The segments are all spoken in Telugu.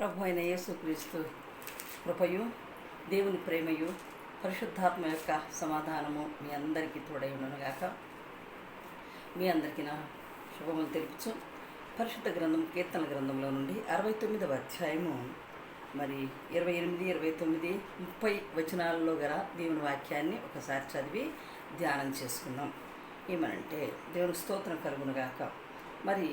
ప్రభు అయిన యేసుక్రీస్తు కృపయు దేవుని ప్రేమయు పరిశుద్ధాత్మ యొక్క సమాధానము మీ అందరికీ తోడై ఉండనుగాక మీ అందరికీ నా శుభములు తెలుపుచు పరిశుద్ధ గ్రంథం కీర్తన గ్రంథంలో నుండి అరవై తొమ్మిదవ అధ్యాయము మరి ఇరవై ఎనిమిది ఇరవై తొమ్మిది ముప్పై వచనాలలో గల దేవుని వాక్యాన్ని ఒకసారి చదివి ధ్యానం చేసుకుందాం. ఏమనంటే దేవుని స్తోత్రం కలుగునుగాక మరి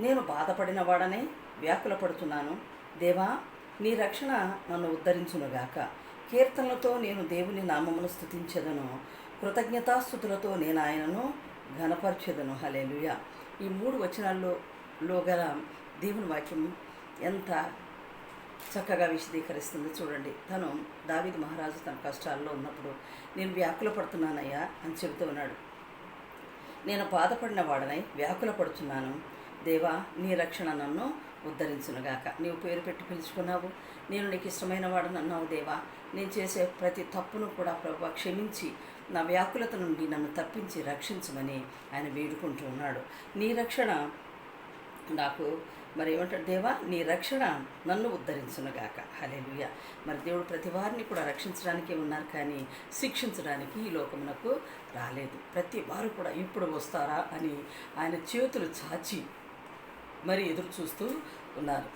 నేను బాధపడిన వాడనే వ్యాకుల పడుతున్నాను దేవా నీ రక్షణ నన్ను ఉద్ధరించునుగాక. కీర్తనలతో నేను దేవుని నామమును స్థుతించదను కృతజ్ఞతాస్థుతులతో నేను ఆయనను ఘనపరచెదను. హలేలుయ ఈ మూడు వచనాల్లో లో గల దేవుని వాక్యం ఎంత చక్కగా విశదీకరిస్తుంది చూడండి. తను దావిద్ మహారాజు తన కష్టాల్లో ఉన్నప్పుడు నేను వ్యాకుల పడుతున్నానయ్యా అని చెబుతూ ఉన్నాడు. నేను బాధపడిన వాడనై వ్యాకుల పడుతున్నాను దేవా నీ రక్షణ నన్ను ఉద్ధరించునుగాక. నీవు పేరు పెట్టి పిలుచుకున్నావు. నేను నీకు ఇష్టమైన వాడు అన్నావు దేవా. నేను చేసే ప్రతి తప్పును కూడా ప్రభు క్షమించి నా వ్యాకులత నుండి నన్ను తప్పించి రక్షించమని ఆయన వేడుకుంటూ ఉన్నాడు. నీ రక్షణ నాకు మరి ఏమంటాడు? దేవా నీ రక్షణ నన్ను ఉద్ధరించునుగాక. హలేలుయ మరి దేవుడు ప్రతి వారిని కూడా రక్షించడానికే ఉన్నారు కానీ శిక్షించడానికి ఈ లోకమునకు రాలేదు. ప్రతి వారు కూడా ఇప్పుడు వస్తారా అని ఆయన చేతులు చాచి మరి ఎదురు చూస్తూ ఉన్నారు.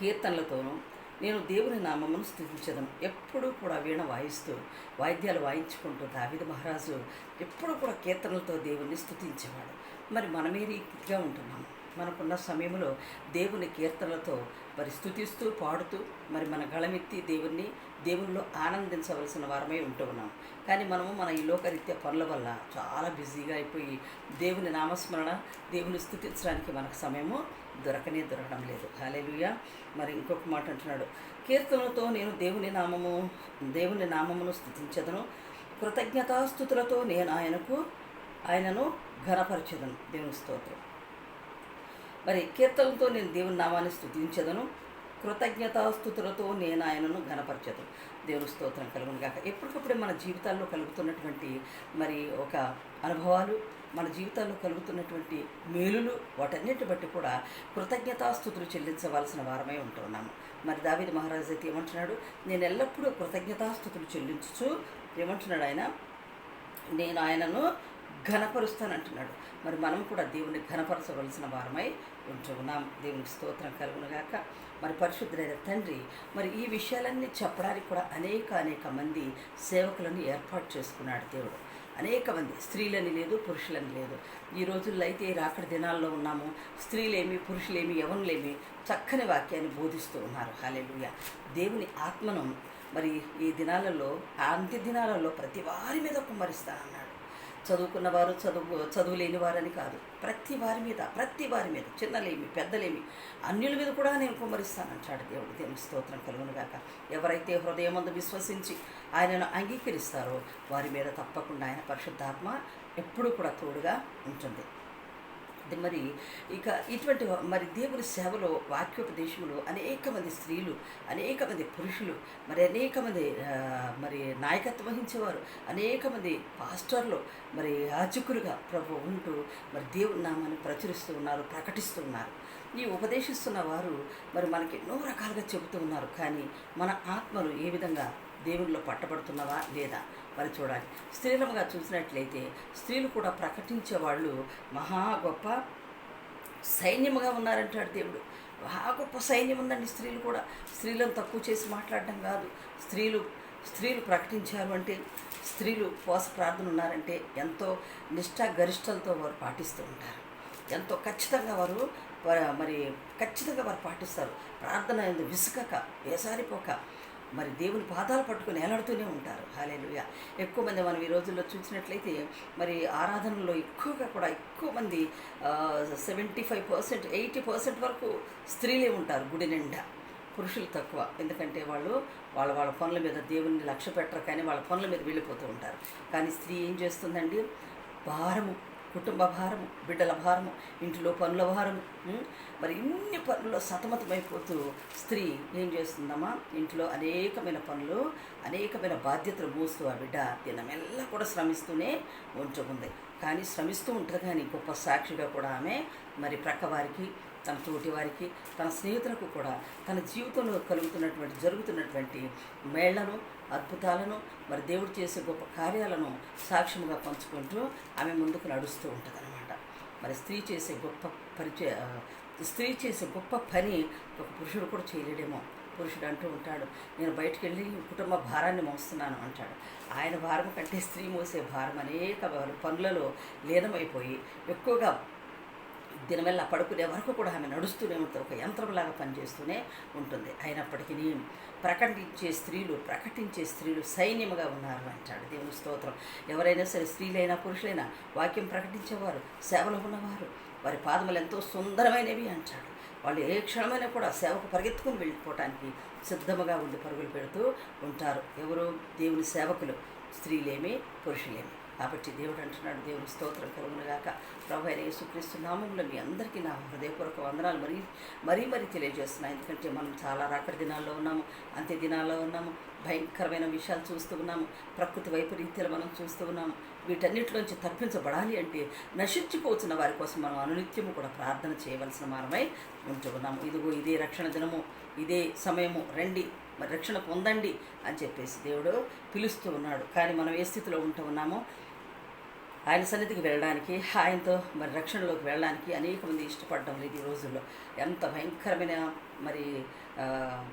కీర్తనలతోనూ నేను దేవుని నామమును స్థుతించదను. ఎప్పుడూ కూడా వీణ వాయిస్తూ వాయిద్యాలు వాయించుకుంటూ దావిద మహారాజు ఎప్పుడూ కూడా కీర్తనలతో దేవుణ్ణి స్థుతించేవాడు. మరి మనమే రీతిగా ఉంటున్నాము మనకున్న సమయంలో దేవుని కీర్తనలతో మరి స్థుతిస్తూ పాడుతూ మరి మన గళమెత్తి దేవుణ్ణి దేవునిలో ఆనందించవలసిన వారమై ఉంటూ ఉన్నాం. కానీ మనము మన ఈ లోకరీత్యా పనుల వల్ల చాలా బిజీగా అయిపోయి దేవుని నామస్మరణ దేవుని స్థుతించడానికి మనకు సమయము దొరకనే దొరకడం లేదు. హాలేలుయ మరి ఇంకొక మాట అంటున్నాడు. కీర్తనలతో నేను దేవుని నామము దేవుని నామమును స్థుతించదను. కృతజ్ఞతాస్థుతులతో నేను ఆయనకు ఆయనను ఘనపరచదను. దేవుని స్తోత్రం. మరి కీర్తనలతో నేను దేవుని నామాన్ని స్థుతించదను. కృతజ్ఞతాస్థుతులతో నేను ఆయనను ఘనపరచదు దేవుని స్తోత్రం కలుగును గాక. ఎప్పటికప్పుడే మన జీవితాల్లో కలుగుతున్నటువంటి మరి ఒక అనుభవాలు మన జీవితాల్లో కలుగుతున్నటువంటి మేలులు వాటన్నిటి బట్టి కూడా కృతజ్ఞతాస్థుతులు చెల్లించవలసిన వారమై ఉంటున్నాము మరి దావిది మహారాజు అయితే ఏమంటున్నాడు? నేను ఎల్లప్పుడూ కృతజ్ఞతాస్థుతులు చెల్లించుచు ఏమంటున్నాడు ఆయన? నేను ఆయనను ఘనపరుస్తానంటున్నాడు. మరి మనం కూడా దేవుని ఘనపరచవలసిన వారమై ఉంటున్నాం దేవునికి స్తోత్రం కలుగునుగాక మరి పరిశుద్ధులైన తండ్రి మరి ఈ విషయాలన్నీ చెప్పడానికి కూడా అనేక అనేక మంది సేవకులను ఏర్పాటు చేసుకున్నాడు దేవుడు. అనేక మంది స్త్రీలని లేదు పురుషులని లేదు. ఈ రోజుల్లో అయితే రాకడి దినాల్లో ఉన్నాము. స్త్రీలేమి పురుషులేమి ఎవరులేమి చక్కని వాక్యాన్ని బోధిస్తూ ఉన్నారు. హాలేలుయ దేవుని ఆత్మను మరి ఈ దినాలలో అంత్య దినాలలో ప్రతి వారి మీద కుమ్మరిస్తానన్నాడు. చదువుకున్న వారు చదువు చదువు లేని వారని కాదు. ప్రతి వారి మీద ప్రతి వారి మీద చిన్నలేమి పెద్దలేమి అన్యుల మీద కూడా నేను కుమ్మరిస్తానంటాడు దేవుడు. దేవుని స్తోత్రం కలుగునుగాక ఎవరైతే హృదయమందు విశ్వసించి ఆయనను అంగీకరిస్తారో వారి మీద తప్పకుండా ఆయన పరిశుద్ధాత్మ ఎప్పుడూ కూడా తోడుగా ఉంటుంది. మరి ఇక ఇటువంటి మరి దేవుని సేవలో వాక్యోపదేశములు అనేక మంది స్త్రీలు అనేక మంది పురుషులు మరి అనేక మంది మరి నాయకత్వం వహించేవారు అనేక మంది పాస్టర్లు మరి యాజకులుగా ప్రభు ఉంటూ మరి దేవుని నామాన్ని ప్రచురిస్తూ ఉన్నారు ప్రకటిస్తూ ఉన్నారు. ఈ ఉపదేశిస్తున్న వారు మరి మనకి ఎన్నో రకాలుగా చెబుతూ ఉన్నారు. కానీ మన ఆత్మలు ఏ విధంగా దేవునిలో పట్టబడుతున్నవా లేదా? మరి చూడాలి. స్త్రీలముగా చూసినట్లయితే స్త్రీలు కూడా ప్రకటించే వాళ్ళు మహా గొప్ప సైన్యముగా ఉన్నారంటాడు దేవుడు. మహా గొప్ప సైన్యం ఉందండి స్త్రీలు కూడా. స్త్రీలను తక్కువ చేసి మాట్లాడడం కాదు. స్త్రీలు స్త్రీలు ప్రకటించారు అంటే స్త్రీలు పోస ప్రార్థన ఉన్నారంటే ఎంతో నిష్ఠా గరిష్టలతో వారు పాటిస్తూ ఉంటారు. ఎంతో ఖచ్చితంగా వారు మరి ఖచ్చితంగా వారు పాటిస్తారు. ప్రార్థన విసుకక వేసారిపోక. మరి దేవుని పాదాలు పట్టుకొని ఏలాడుతూనే ఉంటారు. హాలేలుయ ఎక్కువ మంది మనం ఈ రోజుల్లో చూసినట్లయితే మరి ఆరాధనలో ఎక్కువగా కూడా ఎక్కువ మంది seventy five percent eighty percent వరకు స్త్రీలే ఉంటారు గుడి నిండా. పురుషులు తక్కువ. ఎందుకంటే వాళ్ళు వాళ్ళ వాళ్ళ పనుల మీద దేవుని లక్ష్య పెట్టరు కానీ వాళ్ళ పనుల మీద వెళ్ళిపోతూ ఉంటారు. కానీ స్త్రీ ఏం చేస్తుందండి? భారము కుటుంబ భారము బిడ్డల భారము ఇంటిలో పనుల భారము మరి ఇన్ని పనుల్లో సతమతమైపోతూ స్త్రీ ఏం చేస్తుందమ్మా? ఇంట్లో అనేకమైన పనులు అనేకమైన బాధ్యతలు మోస్తూ ఆ బిడ్డ దినమెల్లా కూడా శ్రమిస్తూనే ఉంచుకుంది కానీ శ్రమిస్తూ ఉంటుంది కానీ గొప్ప సాక్షిగా కూడా ఆమె మరి ప్రక్క వారికి తన తోటి వారికి తన స్నేహితులకు కూడా తన జీవితంలో కలుగుతున్నటువంటి జరుగుతున్నటువంటి మేళ్ళను అద్భుతాలను మరి దేవుడు చేసే గొప్ప కార్యాలను సాక్ష్యముగా పంచుకుంటూ ఆమె ముందుకు నడుస్తూ ఉంటుందన్నమాట. మరి స్త్రీ చేసే గొప్ప పరిచయ స్త్రీ చేసే గొప్ప పని ఒక పురుషుడు కూడా చేయలేడేమో. పురుషుడు అంటూ ఉంటాడు. నేను బయటికి వెళ్ళి కుటుంబ భారాన్ని మోస్తున్నాను అంటాడు. ఆయన భారం కంటే స్త్రీ మోసే భారం అనేక పనులలో లీనమైపోయి ఎక్కువగా దినవల్ల పడుకునే వరకు కూడా ఆమె నడుస్తూనే ఉంటుంది. ఒక యంత్రంలాగా పనిచేస్తూనే ఉంటుంది. అయినప్పటికీ ప్రకటించే స్త్రీలు ప్రకటించే స్త్రీలు సైన్యముగా ఉన్నారు అంటాడు. దేవుని స్తోత్రం. ఎవరైనా సరే స్త్రీలైనా పురుషులైనా వాక్యం ప్రకటించేవారు సేవలో ఉన్నవారు వారి పాదములు ఎంతో సుందరమైనవి అంటాడు. వాళ్ళు ఏ క్షణమైనా కూడా సేవకు పరిగెత్తుకుని వెళ్ళిపోవటానికి సిద్ధముగా ఉండి పరుగులు పెడుతూ ఉంటారు. ఎవరు? దేవుని సేవకులు. స్త్రీలేమి? పురుషులేమి. కాబట్టి దేవుడు అంటున్నాడు దేవుని స్తోత్రం కలుగునుగాక. ప్రభు అయిన యేసుక్రీస్తు నామంలో మీ అందరికీ నా హృదయపూర్వక వందనాలు మరీ మరీ మరీ తెలియజేస్తున్నాను ఎందుకంటే మనం చాలా రాకడి దినాల్లో ఉన్నాము అంత్య దినాల్లో ఉన్నాము భయంకరమైన విషయాలు చూస్తూ ఉన్నాము ప్రకృతి వైపరీత్యాలు మనం చూస్తూ ఉన్నాము. వీటన్నిటిలోంచి తప్పించబడాలి అంటే నశించిపోతున్న వారి కోసం మనం అనునిత్యము కూడా ప్రార్థన చేయవలసిన మనమై ఉంచుకున్నాము ఇదిగో ఇదే రక్షణ దినము ఇదే సమయము రండి మరి రక్షణ పొందండి అని చెప్పేసి దేవుడు పిలుస్తూ ఉన్నాడు. కానీ మనం ఏ స్థితిలో ఉంటూ ఉన్నామో ఆయన సన్నిధికి వెళ్ళడానికి ఆయనతో మరి రక్షణలోకి వెళ్ళడానికి అనేక మంది ఇష్టపడడం లేదు ఈ రోజుల్లో. ఎంత భయంకరమైన మరి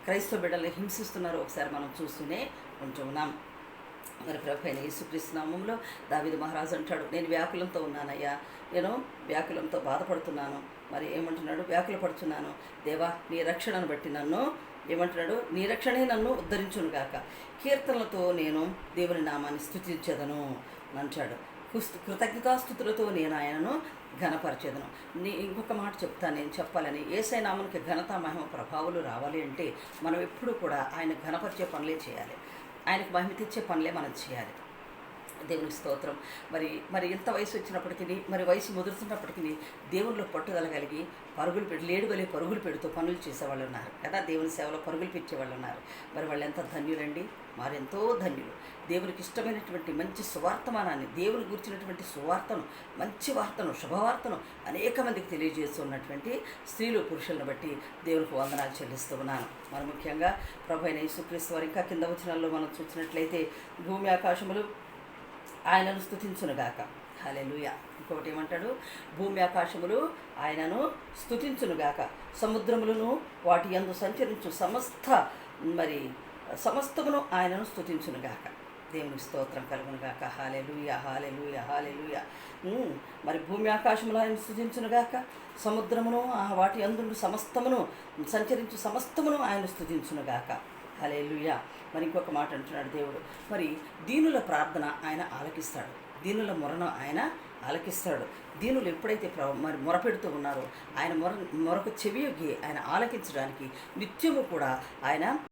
క్రైస్తవ బిడ్డల్ని హింసిస్తున్నారో ఒకసారి మనం చూస్తూనే ఉంటున్నాం మరి ప్రభు అయిన యేసుక్రీస్తునామంలో దావిది మహారాజు అంటాడు నేను వ్యాకులంతో ఉన్నానయ్యా. నేను వ్యాకులంతో బాధపడుతున్నాను. మరి ఏమంటున్నాడు? వ్యాకుల పడుతున్నాను దేవా నీ రక్షణను బట్టి నన్ను ఏమంటున్నాడు? నీ రక్షణే నన్ను ఉద్ధరించును గాక. కీర్తనలతో నేను దేవుని నామాన్ని స్థుతించదను అంటాడు. కుస్తు కృతజ్ఞతాస్థుతులతో నేను ఆయనను ఘనపరచేదను. నీ ఇంకొక మాట చెప్తాను నేను చెప్పాలని. ఏసై నామనికి ఘనత మహిమ ప్రభావాలు రావాలి అంటే మనం ఎప్పుడూ కూడా ఆయన ఘనపరిచే పనులే చేయాలి. ఆయనకు మహిమ తెచ్చే పనులే మనం చేయాలి. దేవుని స్తోత్రం. మరి మరి ఎంత వయసు వచ్చినప్పటికీ మరి వయసు ముదురుతున్నప్పటికీ దేవునిలో పట్టుదల కలిగి పరుగులు పెట్టి లేడు పరుగులు పెడుతూ పనులు చేసేవాళ్ళు ఉన్నారు కదా. దేవుని సేవలో పరుగులు పెట్టేవాళ్ళు ఉన్నారు. మరి వాళ్ళు ఎంత ధన్యులండి? మరెంతో ఎంతో ధన్యులు. దేవునికి ఇష్టమైనటువంటి మంచి సువార్తమానాన్ని దేవుని గురించినటువంటి సువార్తను మంచి వార్తను శుభవార్తను అనేక మందికి తెలియజేస్తున్నటువంటి స్త్రీలు పురుషులను బట్టి దేవునికి వందనాలు చెల్లిస్తూ ఉన్నాను. మరి ముఖ్యంగా ప్రభు అయిన యేసుక్రీస్తు వారి ఇంకా కింద వచనాల్లో మనం చూసినట్లయితే భూమి ఆకాశములు ఆయనను స్థుతించునుగాక హలెలుయ ఇంకొకటి ఏమంటాడు? భూమి ఆకాశములు ఆయనను స్థుతించునుగాక సముద్రములను వాటి యందు సంచరించు సమస్త మరి సమస్తమును ఆయనను స్థుతించునుగాక దేవుని స్తోత్రం కలుగునుగాక. హాలెలుయ హాలెలుయ హాలెలుయ లూయ మరి భూమి ఆకాశములు ఆయన స్థుతించునుగాక సముద్రమును ఆ వాటి అందుండు సమస్తమును సంచరించు సమస్తమును ఆయన స్థుతించునుగాక హలేలుయ మరి ఇంకొక మాట అంటున్నాడు దేవుడు. మరి దీనుల ప్రార్థన ఆయన ఆలకిస్తాడు. దీనుల మొరను ఆయన ఆలకిస్తాడు. దీనులు ఎప్పుడైతే ప్ర మరి మొరపెడుతూ ఉన్నారో ఆయన మొర మొరకు చెవియొగ్గి ఆయన ఆలకించడానికి నిత్యము కూడా ఆయన